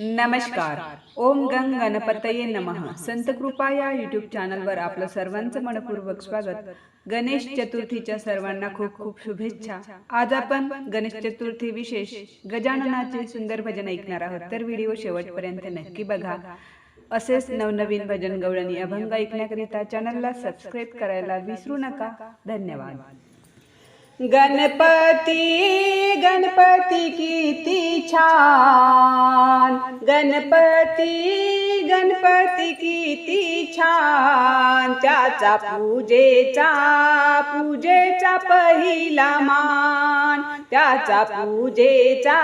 नमस्कार. ओम गंग गणपतये नमः. संत कृपा या युट्यूब चॅनलवर आपलं सर्वांचं मनपूर्वक स्वागत. गणेश चतुर्थीच्या सर्वांना खूप खूप शुभेच्छा. आज आपण गणेश चतुर्थी विशेष गजाननाचे सुंदर भजन ऐकणार आहोत. तर व्हिडिओ शेवटपर्यंत नक्की बघा. असेच नवनवीन भजन गवळणी अभंग ऐकण्याकरिता चॅनलला सबस्क्राईब करायला विसरू नका. धन्यवाद. गणपती गणपती किती छान. गणपती गणपती किती छान. त्याचा पूजेचा पूजेचा पहिला मान. त्याचा पूजेचा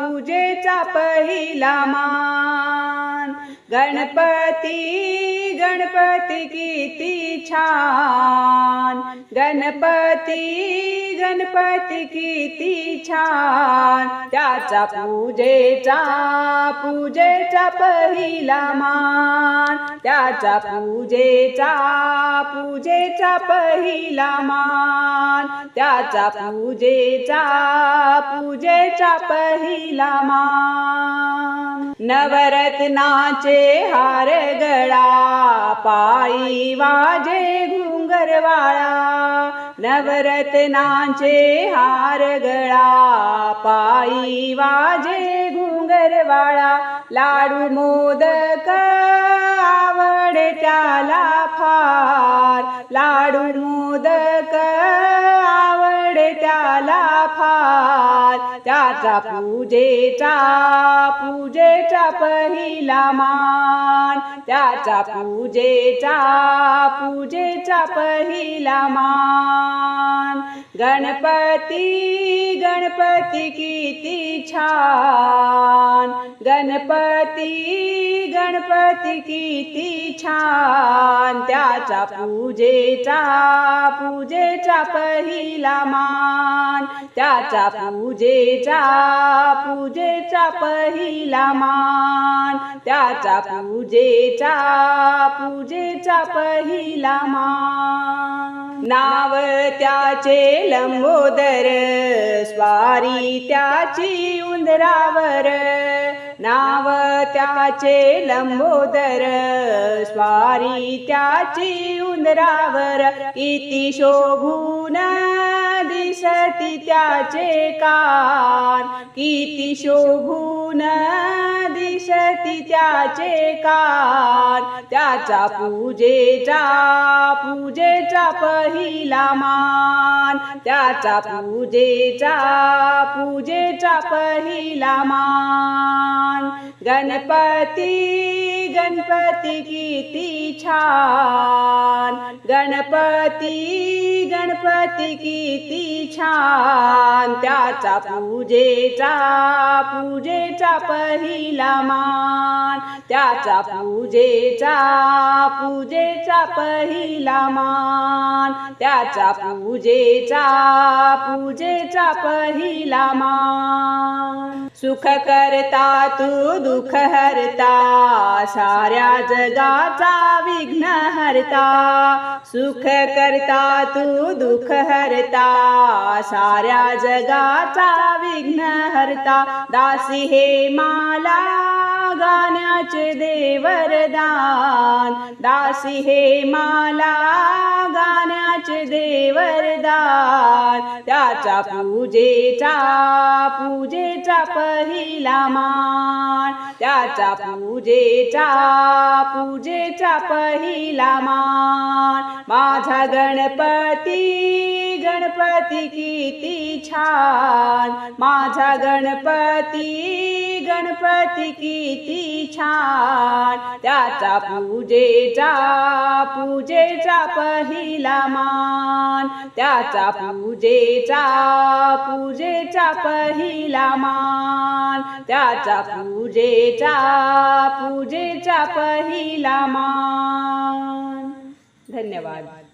पूजेचा पहिला मान. गणपती गणपती किती छान. गणपती गणपती किती छान. त्याचा पूजेचा पूजेचा पहिला मान. त्याचा पूजेचा पूजेचा पहिला मान. त्याचा पूजेचा पूजेचा पहिला मान. नवरत्नाचे हार गळा पायी वाजे डोंगरवाळा नवरत्नांचे हार गळा पायी वाजे घुंगरवाळा लाडू मोदक आवड त्याला फार लाडू मोदक आवड त्याला फार त्याचा पूजेचा पूजेचा पहिला मान त्याचा पूजेचा पूजेचा पहिला मान गणपती गणपती किती छान. गणपती गणपती किती छान. त्याचा पूजेचा पूजेचा पहिला मान. त्याचा पूजेचा पूजेचा पहिला मान. त्याचा पूजेचा पूजेचा पहिला मान. नाव त्याचे लंबोदर स्वारी त्याची उंदरावर. नाव त्याचे लंबोदर स्वारी त्याची उंदरावर. किती शोभून दिसती त्याचे कान किती शोभून दिसती त्याचे कान त्याचा पूजेचा पूजेचा पहिला मान त्याचा पूजेचा पूजेचा पहिला मान. गणपती गणपती किती छान गणपती गणपती किती छान. त्याचा पूजेचा पूजेचा पहिला मान. त्याचा पूजेचा पूजेचा पहिला मान. त्याचा पूजेचा पूजेचा पहिला मान. सुख करता तू दुख हरता साऱ्या जगाचा विघ्न हरता. सुख करता तू दुख हरता साऱ्या जगाचा विघ्न हरता. दासी हे माला गाण्याचे देवरदान. दासी हे माला गाण्याचे देवरदान. त्याच्या पूजेचा पूजेचा पहिला मान. त्याच्या पूजेचा पूजेचा पहिला मान. माझा गणपती गणपती किती छान. माझा गणपती गणपती किती छान. त्याचा पूजेचा पूजेचा पहिला मान. त्याचा पूजेचा पूजेचा पहिला मान. त्याचा पूजेचा पूजेचा पहिला मान. धन्यवाद.